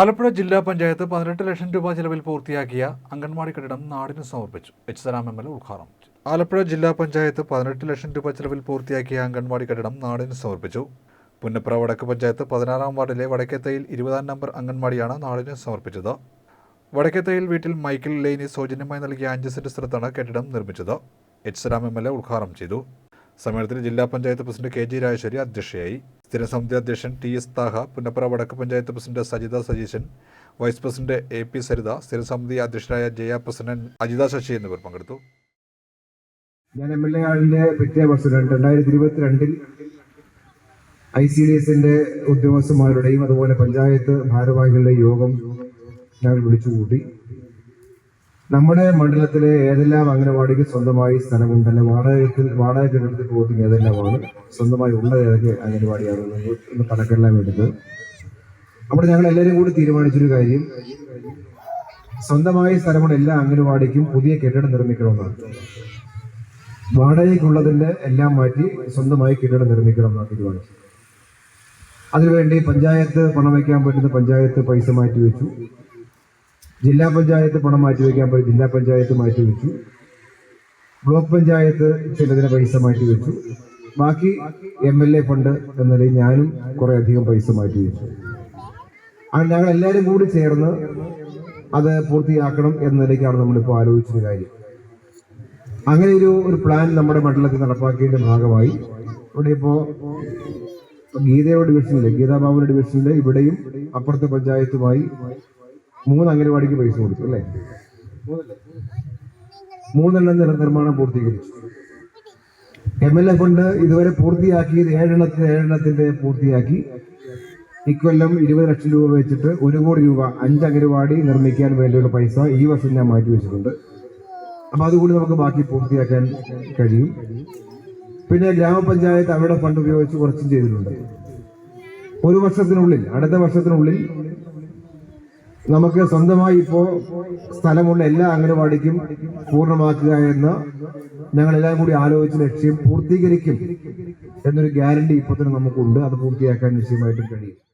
ആലപ്പുഴ ജില്ലാ പഞ്ചായത്ത് പതിനെട്ട് ലക്ഷം രൂപ ചെലവിൽ പൂർത്തിയാക്കിയ അംഗൻവാടി കെട്ടിടം നാടിന് സമർപ്പിച്ചു. എച്ച് സലാം എം എൽ ഉദ്ഘാടനം ആലപ്പുഴ ജില്ലാ പഞ്ചായത്ത് പതിനെട്ട് ലക്ഷം രൂപ ചെലവിൽ പൂർത്തിയാക്കിയ അംഗൻവാടി കെട്ടിടം നാടിന് സമർപ്പിച്ചു. പുന്നപ്ര വടക്ക് പഞ്ചായത്ത് പതിനാറാം വാർഡിലെ വടക്കേത്തയിൽ ഇരുപതാം നമ്പർ അംഗൻവാടിയാണ് നാടിന് സമർപ്പിച്ചത്. വടക്കേത്തയിൽ വീട്ടിൽ മൈക്കിൾ ലെയ്നി സൗജന്യമായി നൽകിയ അഞ്ച് സെന്റ് സ്ഥലത്താണ് കെട്ടിടം നിർമ്മിച്ചത്. H Salam M L A ഉദ്ഘാടനം ചെയ്തു. സമ്മേളനത്തിൽ ജില്ലാ panchayat president K G Rajeshwari അധ്യക്ഷയായി. സ്ഥിരസമിതി അധ്യക്ഷൻ T S Thaha Punnapra Vadakku panchayat president Sajitha Sajeeshan vice president A P Saritha സ്ഥിരസമിതി അധ്യക്ഷരായ ജയ പ്രസിഡന്റ് അജിത ശശി എന്നിവർ പങ്കെടുത്തു. ഞാൻ എം എൽ എ ആളിന്റെ പിറ്റേ പ്രസിഡന്റ് രണ്ടായിരത്തി ഇരുപത്തിരണ്ടിൽ ഐ സി ഡി എസിന്റെ ഉദ്യോഗസ്ഥന്മാരുടെയും അതുപോലെ പഞ്ചായത്ത് ഭാരവാഹികളുടെ യോഗം ഞാൻ വിളിച്ചുകൂട്ടി. നമ്മുടെ മണ്ഡലത്തിലെ ഏതെല്ലാം അംഗനവാടിക്ക് സ്വന്തമായി സ്ഥലമുണ്ടല്ലോ? വാടകയ്ക്ക് വാടക കെട്ടിടത്തിൽ പോകുന്ന ഏതെല്ലാമാണ്? സ്വന്തമായി ഉള്ള ഏതൊക്കെ അംഗനവാടിയാണെന്ന് ഒന്ന് കണക്കെല്ലാം എടുത്ത് അവിടെ ഞങ്ങൾ എല്ലാവരും കൂടി തീരുമാനിച്ചൊരു കാര്യം. സ്വന്തമായി സ്ഥലമുള്ള എല്ലാ അംഗനവാടിക്കും പുതിയ കെട്ടിടം നിർമ്മിക്കണമെന്നാണ്. വാടകയ്ക്കുള്ളതിന്റെ എല്ലാം മാറ്റി സ്വന്തമായി കെട്ടിടം നിർമ്മിക്കണമെന്നാണ് തീരുമാനിച്ചു അതിനുവേണ്ടി പഞ്ചായത്ത് പണം വയ്ക്കാൻ പറ്റുന്ന പഞ്ചായത്ത് പൈസ മാറ്റി വെച്ചു. ജില്ലാ പഞ്ചായത്ത് പണം മാറ്റി വയ്ക്കാൻ പോയി ജില്ലാ പഞ്ചായത്ത് മാറ്റി വെച്ചു. ബ്ലോക്ക് പഞ്ചായത്ത് ചിലതിന് പൈസ മാറ്റി വെച്ചു. ബാക്കി എം എൽ എ ഫണ്ട് എന്നതിൽ ഞാനും കുറെ അധികം പൈസ മാറ്റി വെച്ചു. അങ്ങനെ ഞങ്ങൾ എല്ലാവരും കൂടി ചേർന്ന് അത് പൂർത്തിയാക്കണം എന്ന നിലയ്ക്കാണ് നമ്മളിപ്പോൾ ആലോചിച്ചൊരു കാര്യം. അങ്ങനെ ഒരു ഒരു പ്ലാൻ നമ്മുടെ മണ്ഡലത്തിൽ നടപ്പാക്കിയതിന്റെ ഭാഗമായി. ഇവിടെ ഇപ്പോ ഗീതയുടെ ഡിവിഷനിലെ ഗീതാബാബുവിന്റെ ഡിവിഷനിലെ ഇവിടെയും അപ്പുറത്തെ പഞ്ചായത്തുമായി മൂന്ന് അംഗനവാടിക്ക് പൈസ കൊടുത്തു അല്ലേ? മൂന്നെണ്ണം നിർ- നിർമ്മാണം പൂർത്തീകരിച്ചു. എം എൽ എ ഫണ്ട് ഇതുവരെ പൂർത്തിയാക്കിയത് ഏഴെണ്ണത്തിന് ഏഴെണ്ണത്തിന്റെ പൂർത്തിയാക്കി. ഇക്കൊല്ലം ഇരുപത് ലക്ഷം രൂപ വെച്ചിട്ട് ഒരു കോടി രൂപ അഞ്ച് അംഗനവാടി നിർമ്മിക്കാൻ വേണ്ടിയുള്ള പൈസ ഈ വർഷം ഞാൻ മാറ്റി വെച്ചിട്ടുണ്ട്. അപ്പൊ അതുകൂടി നമുക്ക് ബാക്കി പൂർത്തിയാക്കാൻ കഴിയും. പിന്നെ ഗ്രാമപഞ്ചായത്ത് അവരുടെ ഫണ്ട് ഉപയോഗിച്ച് കുറച്ചും ചെയ്തിട്ടുണ്ട്. ഒരു വർഷത്തിനുള്ളിൽ അടുത്ത വർഷത്തിനുള്ളിൽ നമുക്ക് സ്വന്തമായി ഇപ്പോ സ്ഥലമുള്ള എല്ലാ അംഗനവാടിക്കും പൂർണമാക്കുക എന്ന ഞങ്ങൾ എല്ലാം കൂടി ആലോചിച്ച ലക്ഷ്യം പൂർത്തീകരിക്കും എന്നൊരു ഗ്യാരണ്ടി ഇപ്പൊ തന്നെ നമുക്കുണ്ട്. അത് പൂർത്തിയാക്കാൻ നിശ്ചയമായിട്ടും കഴിയും.